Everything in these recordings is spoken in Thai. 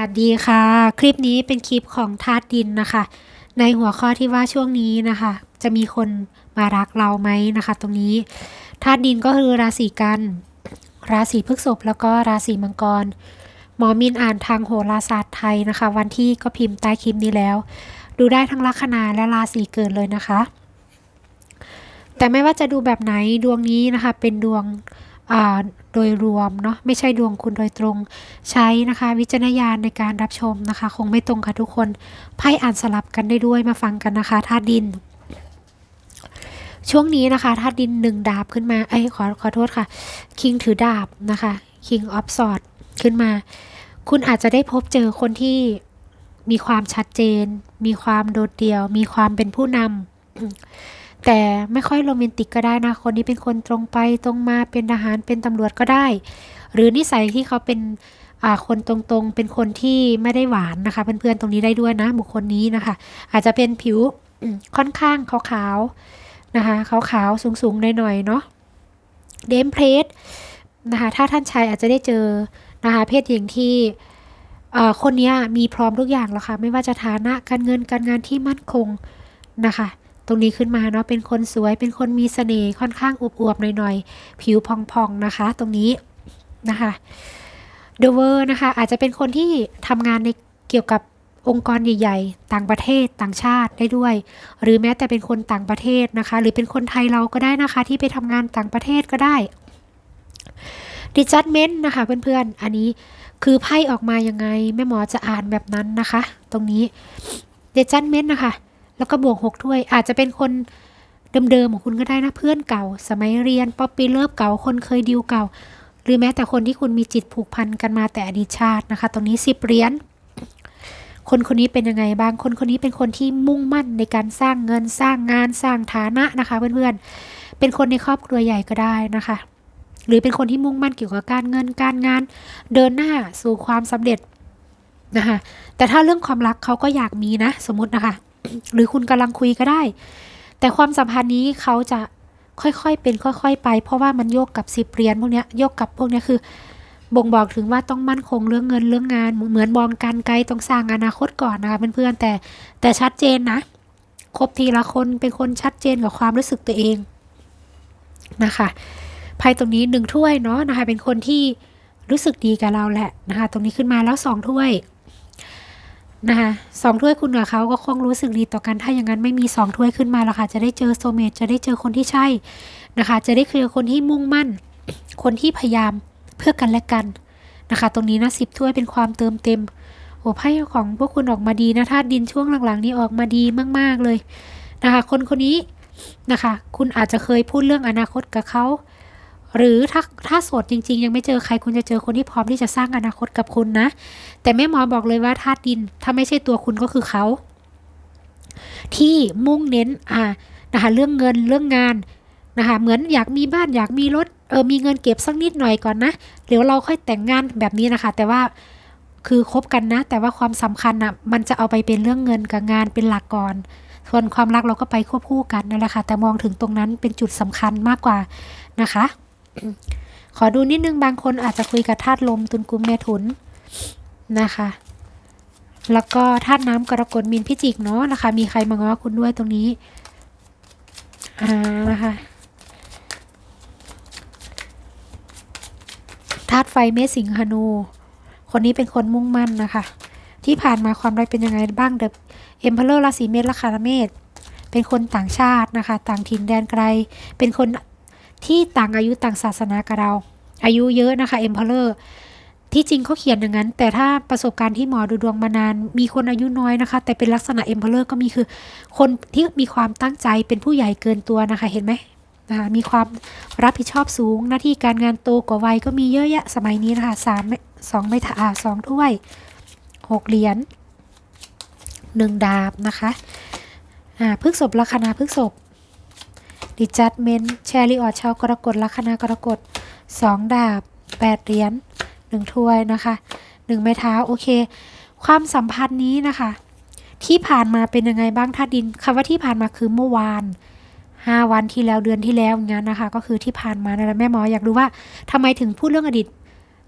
วัสดีค่ะ คลิปนี้เป็นคลิปของธาตุดินนะคะ ในหัวข้อที่ว่าช่วงนี้นะคะ จะมีคนมารักเราไหมนะคะ ตรงนี้ธาตุดินก็คือราศีกัน ราศีพฤษภแล้วก็ราศีมังกร หมอมินอ่านทางโหราศาสตร์ไทยนะคะ วันที่ก็พิมพ์ใต้คลิปนี้แล้ว ดูได้ทั้งลัคนาและราศีเกิดเลยนะคะ แต่ไม่ว่าจะดูแบบไหนดวงนี้นะคะ เป็นดวง โดยรวมเนาะไม่ใช่ดวงคุณโดยตรงใช้นะคะ วิจารณญาณในการรับชมนะคะ คงไม่ตรงค่ะทุกคนไพ่อ่านสลับกันได้ด้วยมาฟังกันนะคะธาตุดิน ช่วงนี้นะคะธาตุดินหนึ่งดาบขึ้นมาไอ้ยขอขอโทษค่ะคิงถือดาบนะคะ King of Swords ขึ้นมา คุณอาจจะได้พบเจอคนที่มีความชัดเจน มีความโดดเดี่ยว มีความเป็นผู้นำ แต่ไม่ค่อยโรแมนติกก็ได้นะ คนนี้เป็นคนตรงไปตรงมาเป็นทหารเป็นตำรวจก็ได้ หรือนิสัยที่เขาเป็นอ่าคนตรงๆ เป็นคนที่ไม่ได้หวานนะคะเพื่อนๆตรงนี้ได้ด้วยนะ บุคคลนี้นะคะ อาจจะเป็นผิวค่อนข้างขาวๆนะคะขาวๆสูงๆหน่อยๆเนาะเดมเพลสนะคะถ้าท่านชายอาจจะได้เจอนะคะเพศหญิงที่อ่อคนนี้มีพร้อมทุกอย่างแล้วค่ะ ไม่ว่าจะฐานะการเงินการงานที่มั่นคงนะคะ ตรงนี้ขึ้นมาเนาะเป็นคนสวยเป็นคนมีเสน่ห์ค่อนข้างอวบๆหน่อยๆ ผิวพองๆนะคะ ตรงนี้นะคะเดเวอร์นะคะอาจจะเป็นคนที่ทำงานในเกี่ยวกับองค์กรใหญ่ ๆ ต่างประเทศต่างชาติได้ด้วย หรือแม้แต่เป็นคนต่างประเทศนะคะ หรือเป็นคนไทยเราก็ได้นะคะ ที่ไปทำงานต่างประเทศก็ได้ดิจัดเมนต์นะคะเพื่อนๆ อันนี้คือไพ่ออกมายังไงแม่หมอจะอ่านแบบนั้นนะคะ ตรงนี้ดิจัดเมนต์นะคะ แล้วก็บวกหกถ้วย อาจจะเป็นคนเดิมๆของคุณก็ได้นะเพื่อนเก่า สมัยเรียนป๊อปปี้เลิฟเก่าคนเคยดิวเก่า หรือแม้แต่คนที่คุณมีจิตผูกพันกันมาแต่อดีตชาตินะคะ ตรงนี้สิบเหรียญคนคนนี้เป็นยังไงบ้างคนคนนี้เป็นคนที่มุ่งมั่นในการสร้างเงินสร้างงานสร้างฐานะนะคะ เพื่อนๆเป็นคนในครอบครัวใหญ่ก็ได้นะคะ หรือเป็นคนที่มุ่งมั่นเกี่ยวกับการเงินการงาน เดินหน้าสู่ความสำเร็จนะคะแต่ถ้าเรื่องความรักเขาก็อยากมีนะ สมมตินะคะ หรือคุณกำลังคุยก็ได้ แต่ความสัมพันธ์นี้เขาจะค่อยๆเป็นค่อย ๆ ไป เพราะว่ามันโยกกับสิบเหรียญพวกนี้โยกกับพวกนี้คือ บ่งบอกถึงว่าต้องมั่นคงเรื่องเงินเรื่องงาน เหมือนมองการไกลต้องสร้างอนาคตก่อนนะคะเพื่อนๆแต่แต่ชัดเจนนะคบทีละคนเป็นคนชัดเจนกับความรู้สึกตัวเองนะคะไพ่ตรงนี้หนึ่งถ้วยเนาะนะคะเป็นคนที่รู้สึกดีกับเราแหละนะคะตรงนี้ขึ้นมาแล้วสองถ้วย นะคะสองถ้วยคุณกับเขาก็คงรู้สึกดีต่อกันถ้าอย่างนั้นไม่มีสองถ้วยขึ้นมาแล้วค่ะ จะได้เจอโซเมตจะได้เจอคนที่ใช่นะคะ จะได้เจอคนที่มุ่งมั่น คนที่พยายามเพื่อกันและกันนะคะ ตรงนี้นะสิบถ้วยเป็นความเติมเต็มโอ้ไพ่ของพวกคุณออกมาดีนะธาตุดินช่วงหลังๆนี้ออกมาดีมากๆเลยนะคะ คนคนนี้นะคะ คุณอาจจะเคยพูดเรื่องอนาคตกับเขา หรือถ้าถ้าโสดจริง ๆ ยังไม่เจอใครคุณจะเจอคนที่พร้อมที่จะสร้างอนาคตกับคุณนะ แต่แม่หมอบอกเลยว่าธาตุดินถ้าไม่ใช่ตัวคุณก็คือเขา ที่มุ่งเน้นอ่านะคะเรื่องเงินเรื่องงานนะคะเหมือนอยากมีบ้านอยากมีรถเออมีเงินเก็บสักนิดหน่อยก่อนนะเดี๋ยวเราค่อยแต่งงานแบบนี้นะคะ แต่ว่าคือคบกันนะ แต่ว่าความสำคัญนะมันจะเอาไปเป็นเรื่องเงินกับงานเป็นหลักก่อนส่วนความรักเราก็ไปควบคู่กันนั่นแหละค่ะแต่มองถึงตรงนั้นเป็นจุดสำคัญมากกว่านะคะ ขอดูนิดนึงบางคนอาจจะคุยกับธาตุลมตุนกุมเมถุนนะคะ แล้วก็ธาตุน้ำกรกฎมินพิจิกเนาะนะคะ มีใครมาง้อคุณด้วยตรงนี้อ่านะคะธาตุไฟเมษสิงหนู คนนี้เป็นคนมุ่งมั่นนะคะ ที่ผ่านมาความรักเป็นยังไงบ้างเดอะเอ็มเพลเลอร์ราศีเมษและคาราเมษเป็นคนต่างชาตินะคะ ต่างถิ่นแดนไกล เป็นคน ที่ต่างอายุต่างศาสนากับเรา อายุเยอะนะคะเอ็มเพลเลอร์ที่จริงเขาเขียนอย่างนั้น แต่ถ้าประสบการณ์ที่หมอดูดวงมานาน มีคนอายุน้อยนะคะ แต่เป็นลักษณะเอ็มเพลเลอร์ก็มีคือ คนที่มีความตั้งใจเป็นผู้ใหญ่เกินตัวนะคะเห็นไหมนะคะมีความรับผิดชอบสูงหน้าที่การงานโตกว่าวัยก็มีเยอะแยะสมัยนี้นะคะสามสองไม่ถาสองถ้วยหกเหรียญหนึ่งดาบนะคะอ่าพฤกษบลัคนาพฤกษบ ดิจัดเมนแชริออดชาวกรกฎลัคนากรกฎสองดาบแปดเหรียญหนึ่งถ้วยนะคะหนึ่งไม้เท้าโอเค ความสัมพันธ์นี้นะคะ ที่ผ่านมาเป็นยังไงบ้างท่าดินคำว่าที่ผ่านมาคือเมื่อวานห้าวันที่แล้วเดือนที่แล้วอย่างนั้นนะคะ ก็คือที่ผ่านมานะแม่หมออยากรู้ว่าทำไมถึงพูดเรื่องอดีต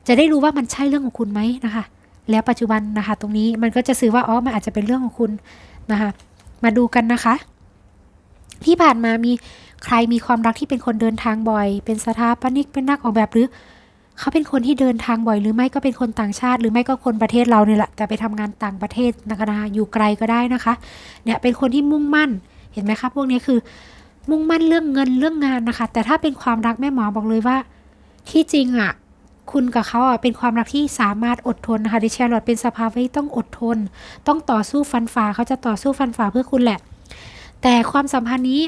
จะได้รู้ว่ามันใช่เรื่องของคุณไหมนะคะ แล้วปัจจุบันนะคะ ตรงนี้มันก็จะสื่อว่าอ๋อมันอาจจะเป็นเรื่องของคุณนะคะ มาดูกันนะคะ ที่ผ่านมามี ใครมีความรักที่เป็นคนเดินทางบ่อย เป็นสถาปนิกเป็นนักออกแบบหรือ เขาเป็นคนที่เดินทางบ่อย หรือไม่ก็เป็นคนต่างชาติ หรือไม่ก็คนประเทศเราเนี่ยแหละแต่ไปทำงานต่างประเทศนะคะนะอยู่ไกลก็ได้นะคะเนี่ยเป็นคนที่มุ่งมั่นเห็นไหมคะพวกนี้คือ มุ่งมั่นเรื่องเงินเรื่องงานนะคะ แต่ถ้าเป็นความรักแม่หมอบอกเลยว่า ที่จริงอะคุณกับเขาอะเป็นความรักที่สามารถอดทนนะคะดิแชร์ลอดเป็นสภาวะที่ต้องอดทน ต้องต่อสู้ฟันฝ่าเขาจะต่อสู้ฟันฝ่าเพื่อคุณแหละ แต่ความสัมพันธ์นี้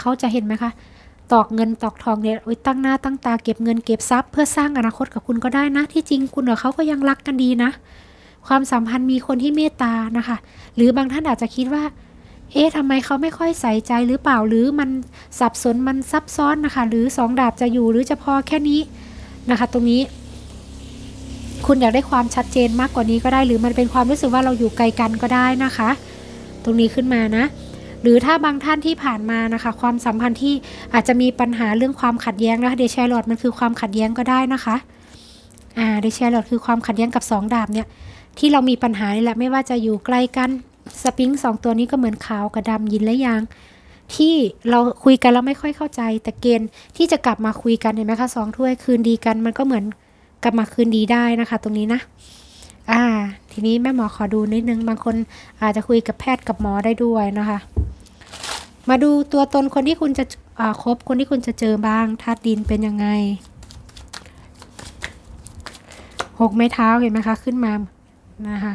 เขาจะเห็นไหมคะ ตอกเงินตอกทองเนี่ยตั้งหน้าตั้งตาเก็บเงินเก็บทรัพย์ เพื่อสร้างอนาคตกับคุณก็ได้นะ ที่จริงคุณกับเขาก็ยังรักกันดีนะ ความสัมพันธ์มีคนที่เมตตานะคะ หรือบางท่านอาจจะคิดว่า เอ๊ะทำไมเขาไม่ค่อยใส่ใจหรือเปล่าหรือมันสับสนมันซับซ้อนนะคะ หรือสองดาบจะอยู่หรือจะพอแค่นี้นะคะ ตรงนี้คุณอยากได้ความชัดเจนมากกว่านี้ก็ได้ หรือมันเป็นความรู้สึกว่าเราอยู่ไกลกันก็ได้นะคะ ตรงนี้ขึ้นมานะ หรือถ้าบางท่านที่ผ่านมานะคะ ความสัมพันธ์ที่อาจจะมีปัญหาเรื่องความขัดแย้งนะคะเดชแชร์ลอดมันคือความขัดแย้งก็ได้นะคะอ่าเดชแชร์ลอดคือความขัดแย้งกับสองดาบเนี่ยที่เรามีปัญหานี่แหละไม่ว่าจะอยู่ไกล้กันสปริงสองตัวนี้ก็เหมือนขาวกับดำยินและยาง ที่เราคุยกันแล้วไม่ค่อยเข้าใจ แต่เกณฑ์ที่จะกลับมาคุยกันเห็นไหมคะสองถ้วยคืนดีกันมันก็เหมือนกลับมาคืนดีได้นะคะ ตรงนี้นะ อ่า ทีนี้แม่หมอขอดูนิดนึง บางคนอาจจะคุยกับแพทย์กับหมอได้ด้วยนะคะ มาดูตัวตนคนที่คุณจะอ่าคบคนที่คุณจะเจอบ้างธาตุดินเป็นยังไงหกไม้เท้าเห็นไหมคะขึ้นมานะคะ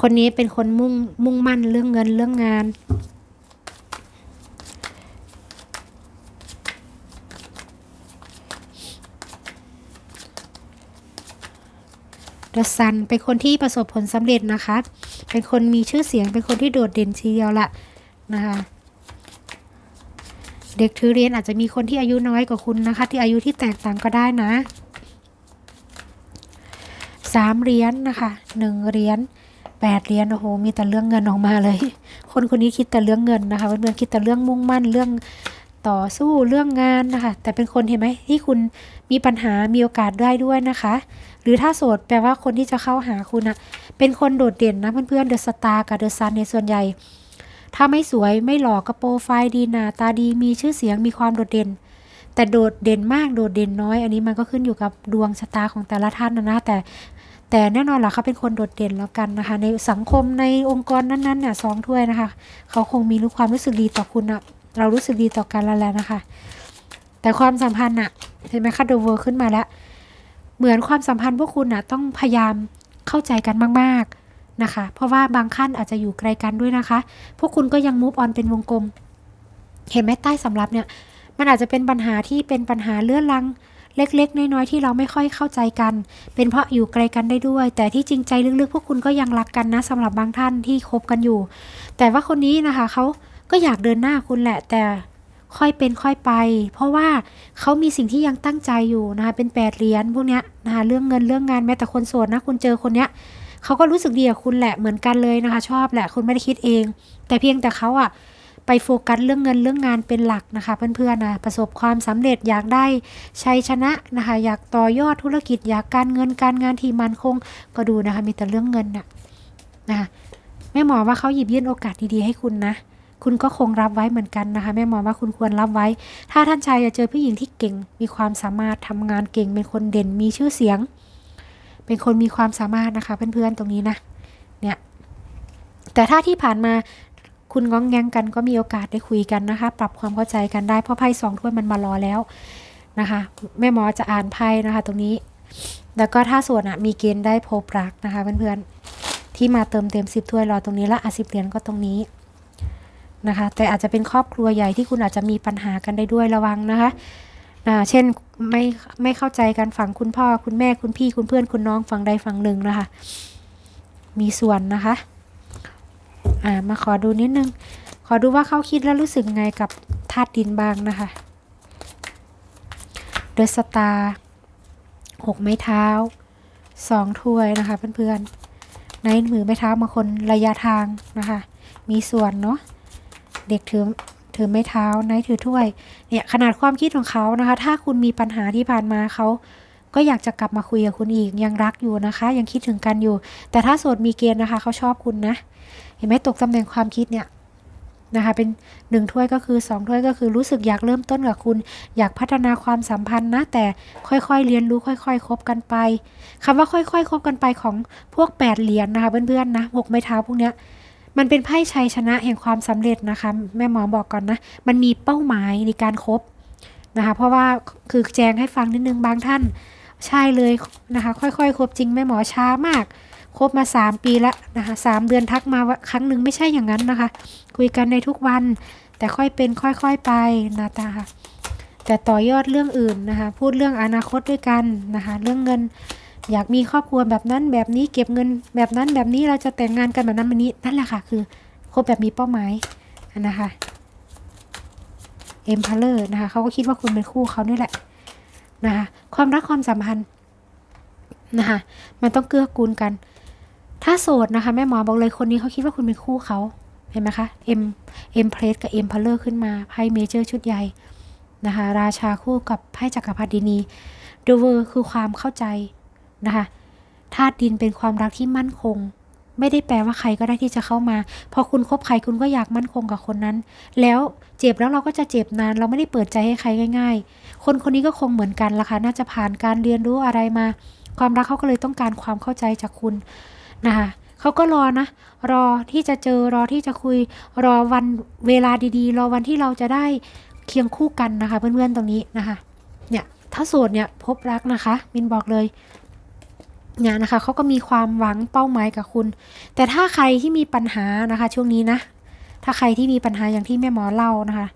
คนนี้เป็นคนมุ่งมุ่งมั่นเรื่องเงินเรื่องงาน เดอะซันเป็นคนที่ประสบผลสำเร็จนะคะ เป็นคนมีชื่อเสียง เป็นคนที่โดดเด่นทีเดียวละนะคะเด็กถือเรียนอาจจะมีคนที่อายุน้อยกว่าคุณนะคะ ที่อายุที่แตกต่างก็ได้นะสามเหรียญนนะคะหนึ่งเหรียญแปดเหรียญโอ้โหมีแต่เรื่องเงินออกมาเลย คนคนนี้คิดแต่เรื่องเงินนะคะเพื่อนๆคิดแต่เรื่องมุ่งมั่นเรื่อง ต่อสู้เรื่องงานนะคะ แต่เป็นคนเห็นไหมที่คุณมีปัญหามีโอกาสได้ด้วยนะคะ หรือถ้าโสดแปลว่าคนที่จะเข้าหาคุณอะเป็นคนโดดเด่นนะเพื่อนๆเดอะสตาร์กับเดอะซันในส่วนใหญ่ ถ้าไม่สวยไม่หล่อก็โปรไฟล์ดีหน้าตาดีมีชื่อเสียงมีความโดดเด่น แต่โดดเด่นมากโดดเด่นน้อย อันนี้มันก็ขึ้นอยู่กับดวงชะตาของแต่ละท่านนะนะแต่แต่แน่นอนล่ะเขาเป็นคนโดดเด่นแล้วกันนะคะ ในสังคมในองค์กรนั้นๆเนี่ยสองถ้วยนะคะ เขาคงมีรู้ความรู้สึกดีต่อคุณอะ เรารู้สึกดีต่อกันแล้วแหละนะคะ แต่ความสัมพันธ์อะเห็นไหมคะเดเวอร์ขึ้นมาแล้ว เหมือนความสัมพันธ์พวกคุณอะต้องพยายามเข้าใจกันมากๆนะคะ เพราะว่าบางขั้นอาจจะอยู่ไกลกันด้วยนะคะ พวกคุณก็ยังมูฟออนเป็นวงกลม เห็นไหมใต้สำรับเนี่ย มันอาจจะเป็นปัญหาที่เป็นปัญหาเลื่อนลังเล็ก ๆ น้อย ๆ ที่เราไม่ค่อยเข้าใจกัน เป็นเพราะอยู่ไกลกันได้ด้วย แต่ที่จริงใจลึก ๆ พวกคุณก็ยังรักกันนะสำหรับบางท่านที่คบกันอยู่ แต่ว่าคนนี้นะคะเขา ก็อยากเดินหน้าคุณแหละแต่ค่อยเป็นค่อยไป เพราะว่าเขามีสิ่งที่ยังตั้งใจอยู่นะคะเป็นแปดเหรียญพวกเนี้ยนะคะเรื่องเงินเรื่องงานแม้แต่คนโสดนะคุณเจอคนเนี้ยเขาก็รู้สึกดีกับคุณแหละเหมือนกันเลยนะคะ ชอบแหละคุณไม่ได้คิดเอง แต่เพียงแต่เขาอะไปโฟกัสเรื่องเงินเรื่องงานเป็นหลักนะคะ เพื่อนๆนะประสบความสำเร็จอยากได้ชัยชนะนะคะ อยากต่อยอดธุรกิจอยากการเงินการงานที่มันคงก็ดูนะคะ มีแต่เรื่องเงินน่ะนะคะแม่หมอว่าเขาหยิบยื่นโอกาสดีๆให้คุณนะ คุณก็คงรับไว้เหมือนกันนะคะแม่หมอว่าคุณควรรับไว้ ถ้าท่านชายจะเจอผู้หญิงที่เก่ง มีความสามารถทำงานเก่ง เป็นคนเด่นมีชื่อเสียง เป็นคนมีความสามารถนะคะ เพื่อนๆตรงนี้นะเนี่ยแต่ถ้าที่ผ่านมาคุณง้องแงงกันก็มีโอกาสได้คุยกันนะคะ ปรับความเข้าใจกันได้เพราะไพ่สองถ้วยมันมารอแล้วนะคะแม่หมอจะอ่านไพ่นะคะ ตรงนี้ แล้วก็ถ้าส่วนอะมีเกณฑ์ได้พบรักนะคะเพื่อนๆที่มาเติมเต็มสิบถ้วยรอตรงนี้และอาสิบเหรียญก็ตรงนี้ นะคะ แต่อาจจะเป็นครอบครัวใหญ่ที่คุณอาจจะมีปัญหากันได้ด้วยระวังนะคะเช่นไม่ไม่เข้าใจกันฝั่งคุณพ่อคุณแม่คุณพี่คุณเพื่อนคุณน้องฝั่งใดฝั่งหนึ่งนะคะ มีส่วนนะคะอ่ามาขอดูนิดนึง ขอดูว่าเขาคิดแล้วรู้สึกไงกับธาตุดินบ้างนะคะเดอะสตาร์หกไม้เท้าสองถ้วยนะคะเพื่อนๆในมือไม้เท้าบางคนระยะทางนะคะ มีส่วนเนาะ เด็กถือถือไม้เท้าไนท์ถือถ้วย เนี่ยขนาดความคิดของเขานะคะ ถ้าคุณมีปัญหาที่ผ่านมาเขาก็อยากจะกลับมาคุยกับคุณอีก ยังรักอยู่นะคะ ยังคิดถึงกันอยู่ แต่ถ้าโสดมีเกณฑ์นะคะเขาชอบคุณนะ เห็นไหมตกตำแหน่งความคิดเนี่ยนะคะเป็นหนึ่งถ้วยก็คือสองถ้วยก็คือรู้สึกอยากเริ่มต้นกับคุณ อยากพัฒนาความสัมพันธ์นะ แต่ค่อยๆเรียนรู้ค่อยๆคบกันไปคำว่าค่อยๆคบกันไปของพวกแปดเหรียญนะคะเพื่อนๆนะหกไม้เท้าพวกเนี้ย มันเป็นไพ่ชัยชนะแห่งความสำเร็จนะคะ แม่หมอบอกก่อนนะ มันมีเป้าหมายในการครบนะคะ เพราะว่าคือแจงให้ฟังนิดนึงบางท่าน ใช่เลยนะคะ ค่อยๆครบจริงแม่หมอช้ามากคบมา 3 ปีล้วนะคะสามเดือนทักมาว่าครั้งหนึ่งไม่ใช่อย่างนั้นนะคะ คุยกันในทุกวัน แต่ค่อยเป็นค่อยๆไปนะตาค่ะแต่ต่อยอดเรื่องอื่นนะคะ พูดเรื่องอนาคตด้วยกันนะคะ เรื่องเงิน อยากมีครอบครัวแบบนั้นแบบนี้เก็บเงินแบบนั้นแบบนี้เราจะแต่งงานกันแบบนั้นแบบนี้นั่นแหละค่ะ คือคบแบบมีเป้าหมายนะคะเอ็มพาเลอร์นะคะเขาก็คิดว่าคุณเป็นคู่เขานี่แหละนะคะความรักความสัมพันธ์นะคะมันต้องเกื้อกูลกัน ถ้าโสดนะคะแม่หมอบอกเลยคนนี้เขาคิดว่าคุณเป็นคู่เขาเห็นไหมคะเอ็มเอ็มเพลสกับเอ็มพาเลอร์ขึ้นมาไพ่เมเจอร์ชุดใหญ่นะคะราชาคู่กับไพ่จักรพรรดินีดูเวอร์คือความเข้าใจ นะคะธาตุดินเป็นความรักที่มั่นคง ไม่ได้แปลว่าใครก็ได้ที่จะเข้ามา พอคุณคบใครคุณก็อยากมั่นคงกับคนนั้น แล้วเจ็บแล้วเราก็จะเจ็บนาน เราไม่ได้เปิดใจให้ใครง่าย ๆ คนคนนี้ก็คงเหมือนกันละค่ะน่าจะผ่านการเรียนรู้อะไรมา ความรักเขาก็เลยต้องการความเข้าใจจากคุณนะคะเขาก็รอนะ รอที่จะเจอรอที่จะคุยรอวันเวลาดีๆ รอวันที่เราจะได้เคียงคู่กันนะคะ เพื่อนๆตรงนี้นะคะเนี่ยถ้าโสดเนี่ยพบรักนะคะมินบอกเลย เนี่ยนะคะเขาก็มีความหวังเป้าหมายกับคุณ แต่ถ้าใครที่มีปัญหานะคะ ช่วงนี้นะ ถ้าใครที่มีปัญหาอย่างที่แม่หมอเล่านะคะ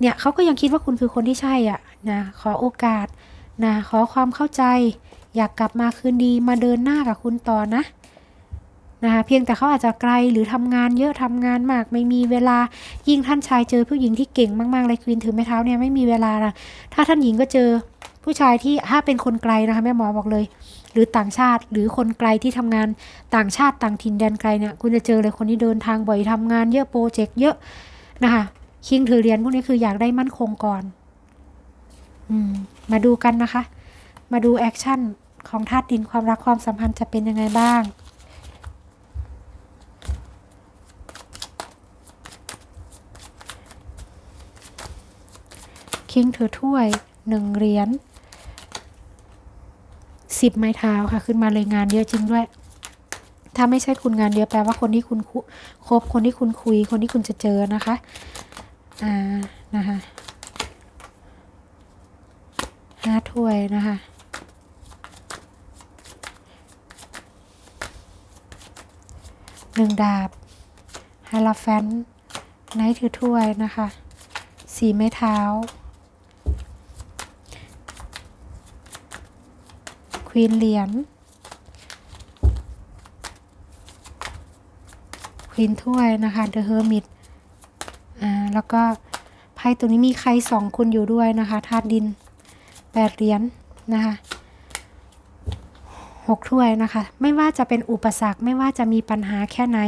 เนี่ยเขาก็ยังคิดว่าคุณคือคนที่ใช่อะนะขอโอกาสนะขอความเข้าใจ อยากกลับมาคืนดีมาเดินหน้ากับคุณต่อนะนะคะเพียงแต่เขาอาจจะไกลหรือทำงานเยอะทำงานมากไม่มีเวลายิ่งท่านชายเจอผู้หญิงที่เก่งมากๆเลยควีนถือไม้เท้าเนี่ยไม่มีเวลานะถ้าท่านหญิงก็เจอผู้ชายที่ถ้าเป็นคนไกลนะคะแม่หมอบอกเลย หรือต่างชาติ หรือคนไกลที่ทำงานต่างชาติต่างถิ่นแดนไกลเนี่ยคุณจะเจอเลยคนที่เดินทางบ่อยทำงานเยอะโปรเจกต์เยอะนะคะคิงถือเหรียญพวกนี้คืออยากได้มั่นคงก่อนอืมมาดูกันนะคะ มาดูแอคชั่นของธาตุดินความรักความสัมพันธ์จะเป็นยังไงบ้างคิงถือถ้วยหนึ่งเหรียญ สิบไม้เท้าค่ะ ขึ้นมาเลยงานเยอะจริงด้วย ถ้าไม่ใช่คุณงานเยอะแปลว่าคนที่คุณคคบคนที่คุณคุย คนที่คุณจะเจอนะคะ อ่านะคะห้าถ้วยนะคะหนึ่งดาบไฮลาแฟนไนท์ถือถ้วยนะคะ สีไม้เท้า วีนเหรียญควีนถ้วยนะคะเดอะเฮอร์มิตอ่าแล้วก็ไพ่ตัวนี้มีใครสองคุณอยู่ด้วยนะคะธาตุดินแปดเหรียญนะคะหกถ้วยนะคะไม่ว่าจะเป็นอุปสรรคไม่ว่าจะมีปัญหาแค่ไหน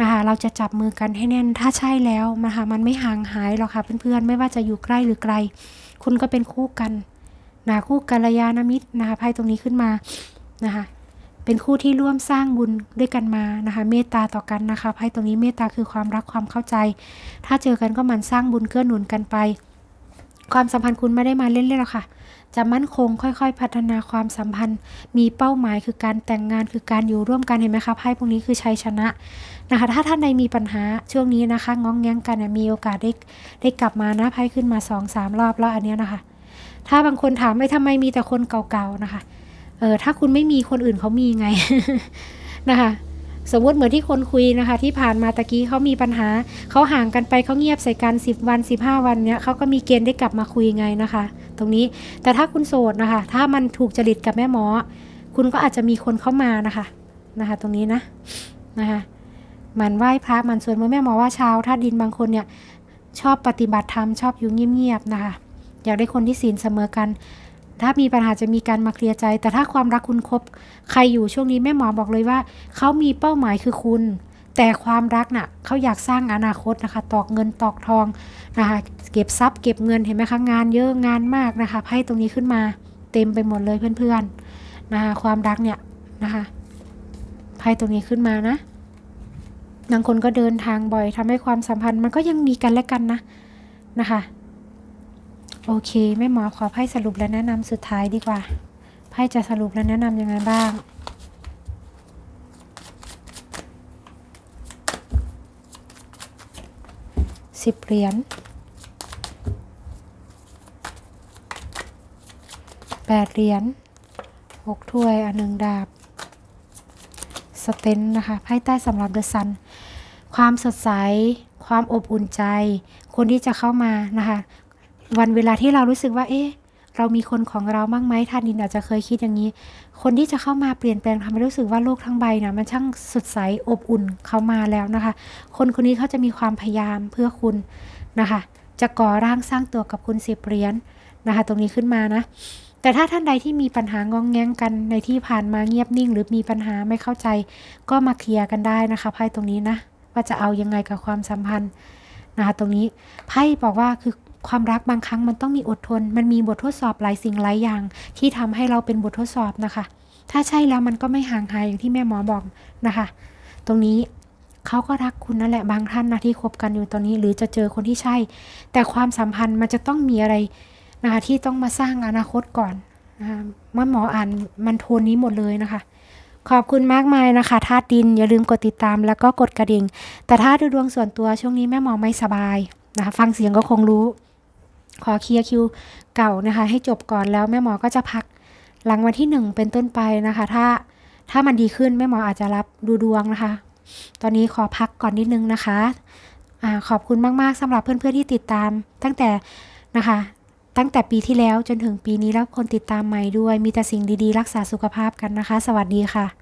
นะคะเราจะจับมือกันให้แน่นถ้าใช่แล้วนะคะมันไม่ห่างหายหรอกค่ะเพื่อนๆ ไม่ว่าจะอยู่ใกล้หรือไกล คุณก็เป็นคู่กัน นะคู่กัลยาณมิตรนะคะไพ่ตรงนี้ขึ้นมานะคะเป็นคู่ที่ร่วมสร้างบุญด้วยกันมานะคะ เมตตาต่อกันนะคะไพ่ตรงนี้เมตตาคือความรักความเข้าใจ ถ้าเจอกันก็มันสร้างบุญเกื้อหนุนกันไป ความสัมพันธ์คุณไม่ได้มาเล่นๆหรอกค่ะ จะมั่นคงค่อยๆ พัฒนาความสัมพันธ์ มีเป้าหมายคือการแต่งงานคือการอยู่ร่วมกันเห็นไหมคะไพ่พวกนี้คือชัยชนะนะคะ ถ้าท่านใดมีปัญหาช่วงนี้นะคะง้องแง้งกันมีโอกาสได้ได้กลับมานะไพ่ขึ้นมาสองสามรอบแล้วอันเนี้ยนะคะ ถ้าบางคนถามไม่ทำไมมีแต่คนเก่าๆนะคะ เออถ้าคุณไม่มีคนอื่นเขามีไงนะคะ สมมติเหมือนที่คนคุยนะคะ ที่ผ่านมาตะกี้เขามีปัญหาเขาห่างกันไปเขาเงียบใส่กัน 10 วัน 15 วันเนี้ยเขาก็มีเกณฑ์ได้กลับมาคุยไงนะคะ ตรงนี้แต่ถ้าคุณโสดนะคะ ถ้ามันถูกจริตกับแม่หมอ คุณก็อาจจะมีคนเข้ามานะคะนะคะ ตรงนี้นะนะคะมันไหว้พระมันสวดมนต์แม่หมอว่าชาวท่าดินบางคนเนี่ยชอบปฏิบัติธรรมชอบอยู่เงียบๆนะคะ อยากได้คนที่ศีลเสมอกัน ถ้ามีปัญหาจะมีการมาเคลียร์ใจ แต่ถ้าความรักคุณคบใครอยู่ช่วงนี้แม่หมอบอกเลยว่า เขามีเป้าหมายคือคุณ แต่ความรักน่ะเขาอยากสร้างอนาคตนะคะ ตอกเงินตอกทองนะคะเก็บทรัพย์เก็บเงินเห็นไหมคะงานเยอะงานมากนะคะไพ่ตรงนี้ขึ้นมาเต็มไปหมดเลยเพื่อนๆนะคะความรักเนี่ยนะคะไพ่ตรงนี้ขึ้นมานะบางคนก็เดินทางบ่อยทำให้ความสัมพันธ์มันก็ยังมีกันและกันนะนะคะ โอเคแม่หมอขอไพ่สรุปและแนะนำสุดท้ายดีกว่าไพ่จะสรุปและแนะนำยังไงบ้างสิบเหรียญแปดเหรียญหกถ้วยอันหนึ่งดาบ สเตนนะคะไพ่ใต้สำหรับเดอะซัน ความสดใส ความอบอุ่นใจ คนที่จะเข้ามานะคะ วันเวลาที่เรารู้สึกว่า เอ๊ะ เรามีคนของเราบ้างไหมท่านดินอาจจะเคยคิดอย่างนี้ คนที่จะเข้ามาเปลี่ยนแปลงทำให้รู้สึกว่าโลกทั้งใบนะมันช่างสดใสอบอุ่นเขามาแล้วนะคะ คนคนนี้เขาจะมีความพยายามเพื่อคุณนะคะ จะก่อร่างสร้างตัวกับคุณสิบเหรียญนะคะ ตรงนี้ขึ้นมานะแต่ถ้าท่านใดที่มีปัญหางองแงงกันในที่ผ่านมาเงียบนิ่ง หรือมีปัญหาไม่เข้าใจ ก็มาเคลียร์กันได้นะคะไพ่ตรงนี้นะ ว่าจะเอายังไงกับความสัมพันธ์นะคะตรงนี้ไพ่บอกว่าคือ ความรักบางครั้งมันต้องมีอดทน มันมีบททดสอบหลายสิ่งหลายอย่าง ที่ทำให้เราเป็นบททดสอบนะคะ ถ้าใช่แล้วมันก็ไม่ห่างหายอย่างที่แม่หมอบอกนะคะ ตรงนี้เขาก็รักคุณนั่นแหละบางท่านนะที่คบกันอยู่ตอนนี้ หรือจะเจอคนที่ใช่ แต่ความสัมพันธ์มันจะต้องมีอะไรนะคะที่ต้องมาสร้างอนาคตก่อนนะคะเมื่อหมออ่านมันโทนนี้หมดเลยนะคะ ขอบคุณมากมายนะคะธาตุดินอย่าลืมกดติดตามแล้วก็กดกระดิ่ง แต่ถ้าดูดวงส่วนตัวช่วงนี้แม่หมอไม่สบายนะคะฟังเสียงก็คงรู้ ขอเคลียร์คิวเก่านะคะ ให้จบก่อนแล้วแม่หมอก็จะพักหลังวันที่หนึ่งเป็นต้นไปนะคะ ถ้าถ้ามันดีขึ้นแม่หมออาจจะรับดูดวงนะคะ ตอนนี้ขอพักก่อนนิดนึงนะคะอขอบคุณมากๆสำหรับเพื่อนๆที่ติดตาม ตั้งแต่นะคะ ตั้งแต่ปีที่แล้วจนถึงปีนี้แล้วคนติดตามใหม่ด้วย มีแต่สิ่งดีๆ รักษาสุขภาพกันนะคะ สวัสดีค่ะ